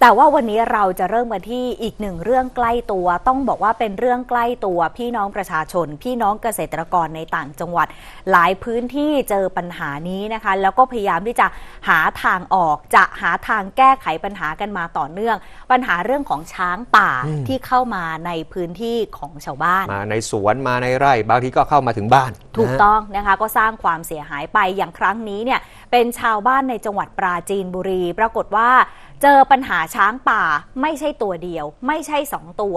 แต่ว่าวันนี้เราจะเริ่มกันที่อีกหนึ่งเรื่องใกล้ตัว ต้องบอกว่าเป็นเรื่องใกล้ตัว พี่น้องประชาชน พี่น้องเกษตรกรในต่างจังหวัด หลายพื้นที่เจอปัญหานี้นะคะ แล้วก็พยายามที่จะหาทางออกจะหาทางแก้ไขปัญหากันมาต่อเนื่อง ปัญหาเรื่องของช้างป่าอืมที่เข้ามาในพื้นที่ของชาวบ้าน มาในสวนมาในไร่บางทีก็เข้ามาถึงบ้าน ถูกนะฮะต้องนะคะก็สร้างความเสียหายไปอย่างครั้งนี้เนี่ยเป็นชาวบ้านในจังหวัดปราจีนบุรี ปรากฏว่า เจอปัญหาช้างป่าไม่ใช่ตัวเดียว ไม่ใช่สองตัว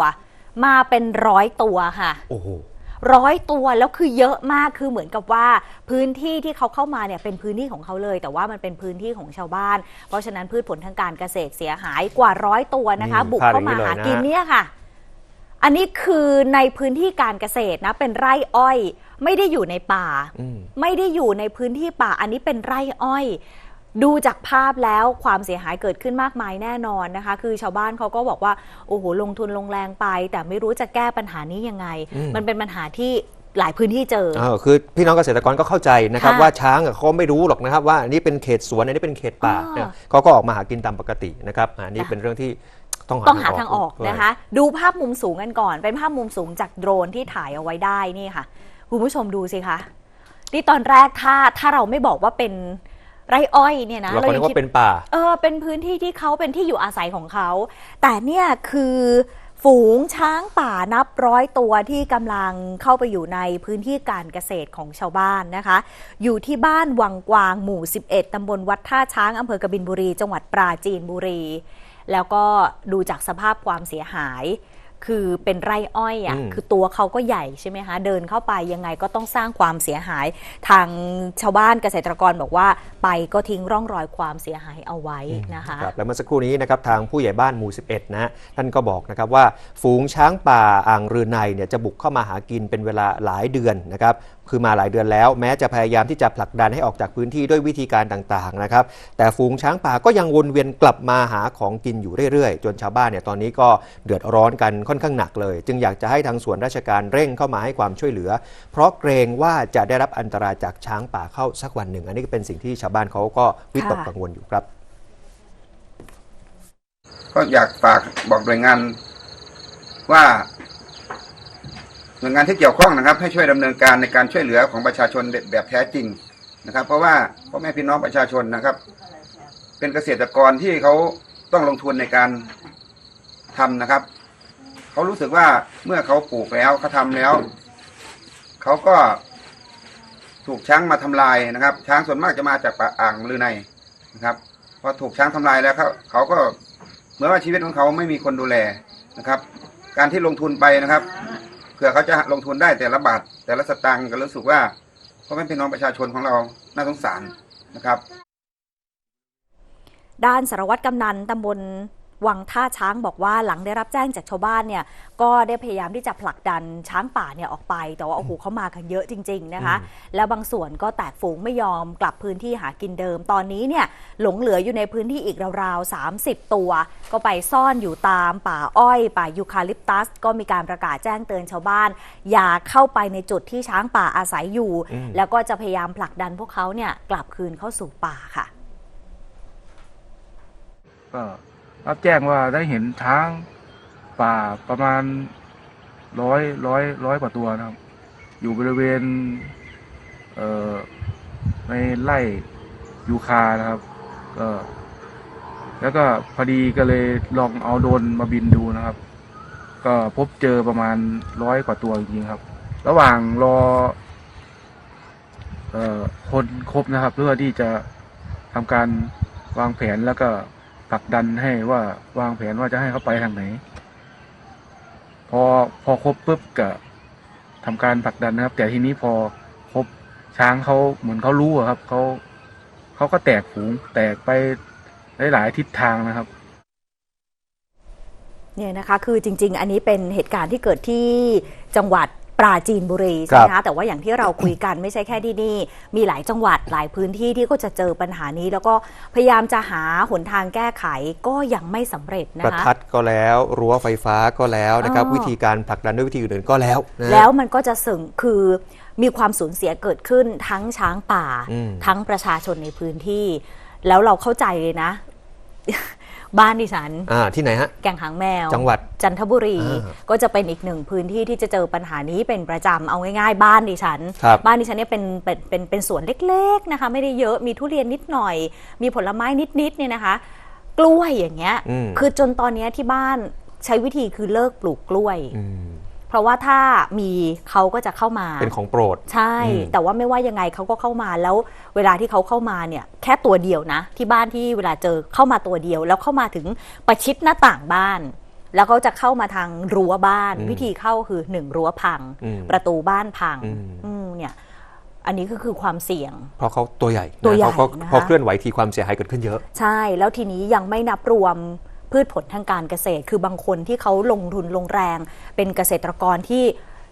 มาเป็นร้อยตัวค่ะ โอ้โหร้อยตัวแล้วคือเยอะมากคือเหมือนกับว่าพื้นที่ที่เขาเข้ามาเนี่ยเป็นพื้นที่ของเขาเลย แต่ว่ามันเป็นพื้นที่ของชาวบ้าน เพราะฉะนั้นพืชผลทางการเกษตรเสียหายกว่าร้อยตัวนะคะอืมบุกเข้ามาหากินภาพอย่างนี้เลยนะเนี่ยค่ะ อันนี้คือในพื้นที่การเกษตรนะ เป็นไร่อ้อย ไม่ได้อยู่ในป่าอืมไม่ได้อยู่ในพื้นที่ป่า อันนี้เป็นไร่อ้อย ดูจากภาพแล้วความเสียหายเกิดขึ้นมากมายแน่นอนนะคะ คือชาวบ้านเขาก็บอกว่า โอ้โห ลงทุนลงแรงไป แต่ไม่รู้จะแก้ปัญหานี้ยังไงอืมมันเป็นปัญหาที่หลายพื้นที่เจอเออคือพี่น้องเกษตรกรก็เข้าใจนะครับค่ะว่าช้างอะเขาไม่รู้หรอกนะครับว่าอันนี้เป็นเขตสวนอันนี้เป็นเขตป่าอ่าเนี่ยเขาก็ออกมาหากินตามปกตินะครับอันนี้ค่ะเป็นเรื่องที่ต้องต้องหาทางออกด้วยนะคะ ดูภาพมุมสูงกันก่อน เป็นภาพมุมสูงจากโดรนที่ถ่ายเอาไว้ได้นี่ค่ะคุณผู้ชมดูสิคะนี่ตอนแรกถ้าถ้าเราไม่บอกว่าเป็น ไร่อ้อยเนี่ยนะเราก็นึกว่าเป็นป่า เออ เป็นพื้นที่ที่เขาเป็นที่อยู่อาศัยของเขา แต่เนี่ยคือฝูงช้างป่านับร้อยตัวที่กำลังเข้าไปอยู่ในพื้นที่การเกษตรของชาวบ้านนะคะ อยู่ที่บ้านวังกวางหมู่ 11 ตำบลวัดท่าช้างอำเภอกบินบุรี จังหวัดปราจีนบุรี แล้วก็ดูจากสภาพความเสียหาย คือเป็นไร่อ้อยอะอืมคือตัวเขาก็ใหญ่ใช่ไหมคะเดินเข้าไปยังไงก็ต้องสร้างความเสียหาย ทางชาวบ้านเกษตรกรบอกว่า ไปก็ทิ้งร่องรอยความเสียหายเอาไว้นะคะครับแล้วเมื่อสักครู่นี้นะครับทางผู้ใหญ่บ้านหมู่ 11 นะฮะท่านก็บอกนะครับว่า ฝูงช้างป่าอ่างรือนในเนี่ยจะบุกเข้ามาหากินเป็นเวลาหลายเดือนนะครับ คือมาหลายเดือนแล้ว แม้จะพยายามที่จะผลักดันให้ออกจากพื้นที่ด้วยวิธีการต่างๆนะครับ แต่ฝูงช้างป่าก็ยังวนเวียนกลับมาหาของกินอยู่เรื่อยๆ จนชาวบ้านเนี่ยตอนนี้ก็เดือดร้อนกันค่อนข้างหนักเลย จึงอยากจะให้ทางส่วนราชการเร่งเข้ามาให้ความช่วยเหลือ เพราะเกรงว่าจะได้รับอันตรายจากช้างป่าเข้าสักวันหนึ่ง อันนี้ก็เป็นสิ่งที่ชาวบ้านเขาก็วิตกกังวลอยู่ครับ ก็อยากฝากบอกหน่วยงานว่า หน่วยงานที่เกี่ยวข้องนะครับ ให้ช่วยดำเนินการในการช่วยเหลือของประชาชนแบบแท้จริงนะครับ เพราะว่าพ่อแม่พี่น้องประชาชนนะครับ เป็นเกษตรกรที่เขาต้องลงทุนในการทำนะครับเขารู้สึกว่าเมื่อเขาปลูกแล้วเขาทำแล้วเขาก็ถูกช้างมาทำลายนะครับ ช้างส่วนมากจะมาจากป่าอ่างลือในนะครับพอถูกช้างทำลายแล้วเขาเขาก็เหมือนว่าชีวิตของเขาไม่มีคนดูแลนะครับ การที่ลงทุนไปนะครับ ผื่อเขาจะลงทุนได้แต่ละบาทแต่ละสตางค์ก็รู้สึกว่าเพราะเป็นพี่น้องประชาชนของเราน่าสงสารนะครับ ด้านสารวัตรกำนันตำบล วังท่าช้างบอกว่าหลังได้รับแจ้งจากชาวบ้านเนี่ยก็ได้พยายามที่จะผลักดันช้างป่าเนี่ยออกไป แต่ว่าโอ้โหเขามากันเยอะจริง ๆนะคะ แล้วบางส่วนก็แตกฝูงไม่ยอมกลับพื้นที่หากินเดิม ตอนนี้เนี่ยหลงเหลืออยู่ในพื้นที่อีกราวๆ 30 ตัว ก็ไปซ่อนอยู่ตามป่าอ้อยป่ายูคาลิปตัส ก็มีการประกาศแจ้งเตือนชาวบ้าน อย่าเข้าไปในจุดที่ช้างป่าอาศัยอยู่อืมแล้วก็จะพยายามผลักดันพวกเขาเนี่ยกลับคืนเข้าสู่ป่าค่ะก็ รับแจ้งว่าได้เห็นช้างป่าประมาณร้อยร้อยร้อยกว่าตัวนะครับ อยู่บริเวณ เอ่อในไร่ยูคานะครับก็แล้วก็พอดีก็เลยลองเอาโดรนมาบินดูนะครับ ก็พบเจอประมาณร้อยกว่าตัวจริงๆครับ ระหว่างรอ เอ่อคนครบนะครับ เพื่อที่จะทำการวางแผนแล้วก็ ผลักดันให้ว่าวางแผนว่าจะให้เขาไปทางไหน พอพอครบปุ๊บก็ทำการผลักดันนะครับ แต่ทีนี้พอครบช้างเขาเหมือนเขารู้ครับเขาเขาก็แตกฝูงแตกไปหลาย ๆ ทิศทางนะครับเนี่ยนะคะคือจริง ๆ อันนี้เป็นเหตุการณ์ที่เกิดที่จังหวัด ปราจีนบุรีคใช่รับไหมคะแต่ว่าอย่างที่เราคุยกันไม่ใช่แค่ที่นี่ มีหลายจังหวัดหลายพื้นที่ที่ก็จะเจอปัญหานี้ แล้วก็พยายามจะหาหนทางแก้ไขก็ยังไม่สำเร็จนะประคะทัดก็แล้วรั้วไฟฟ้าก็แล้วนะครับอ๋อวิธีการผลักดันด้วยวิธีอื่นๆก็แล้วนะฮะแล้วมันก็จะสึงคือมีความสูญเสียเกิดขึ้นทั้งช้างป่าอืมทั้งประชาชนในพื้นที่ แล้วเราเข้าใจเลยนะ บ้านดิฉัน อ่าที่ไหนฮะ แก่งหางแมว จังหวัดจันทบุรี อ่าก็จะเป็นอีกหนึ่งพื้นที่ที่จะเจอปัญหานี้เป็นประจำเอาง่ายๆ บ้านดิฉัน ครับบ้านดิฉันเนี่ยเป็นเป็นเป็นเป็นสวนเล็กๆนะคะ ไม่ได้เยอะมีทุเรียนนิดหน่อย มีผลไม้นิดๆเนี่ยนะคะ กล้วยอย่างเงี้ย อืม คือจนตอนเนี้ยที่บ้านใช้วิธีคือเลิกปลูกกล้วย อืม เพราะว่าถ้ามีเขาก็จะเข้ามาเป็นของโปรด ใช่อืมแต่ว่าไม่ว่ายังไงเขาก็เข้ามาแล้วเวลาที่เขาเข้ามาเนี่ยแค่ตัวเดียวนะ ที่บ้านที่เวลาเจอเข้ามาตัวเดียว แล้วเข้ามาถึงประชิดหน้าต่างบ้าน แล้วเขาจะเข้ามาทางรั้วบ้านอืมวิธีเข้าคือหนึ่งรั้วพังอืมประตูบ้านพังอืมอืมเนี่ยอันนี้ก็คือความเสี่ยง เพราะเขาตัวใหญ่นะตัวใหญ่เขาก็นะคะพอเคลื่อนไหวทีความเสียหายเกิดขึ้นเยอะ ใช่ แล้วทีนี้ยังไม่นับรวม พืชผลทางการเกษตร คือบางคนที่เขาลงทุนลงแรง เป็นเกษตรกรที่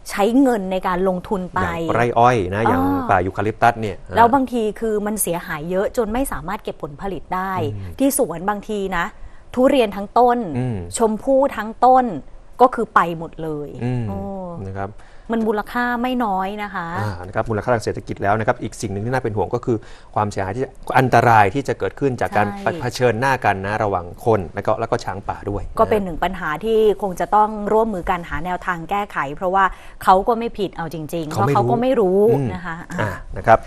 ใช้เงินในการลงทุนไปอย่างไร่อ้อยนะอย่างอ่าป่ายูคาลิปตัสเนี่ยแล้วบางทีคือมันเสียหายเยอะจนไม่สามารถเก็บผลผลิตได้ ที่สวนบางทีนะ ทุเรียนทั้งต้นอืมชมพู่ทั้งต้นก็คือไปหมดเลยอืมโอ้นะครับ มันมูลค่าไม่น้อยนะคะอ่านะครับมูลค่าทางเศรษฐกิจแล้วนะครับอีกสิ่งหนึ่งที่น่าเป็นห่วงก็คือ ความเสียหายที่อันตรายที่จะเกิดขึ้นจากการใช่เผชิญหน้ากันนะระหว่างคนแล้วก็แล้วก็ช้างป่าด้วย ก็เป็นนะหนึ่งปัญหาที่คงจะต้องร่วมมือกันหาแนวทางแก้ไข เพราะว่าเขาก็ไม่ผิดเอาจริงๆเพราะเขาก็ไม่รู้อืมนะคะอ่านะครับ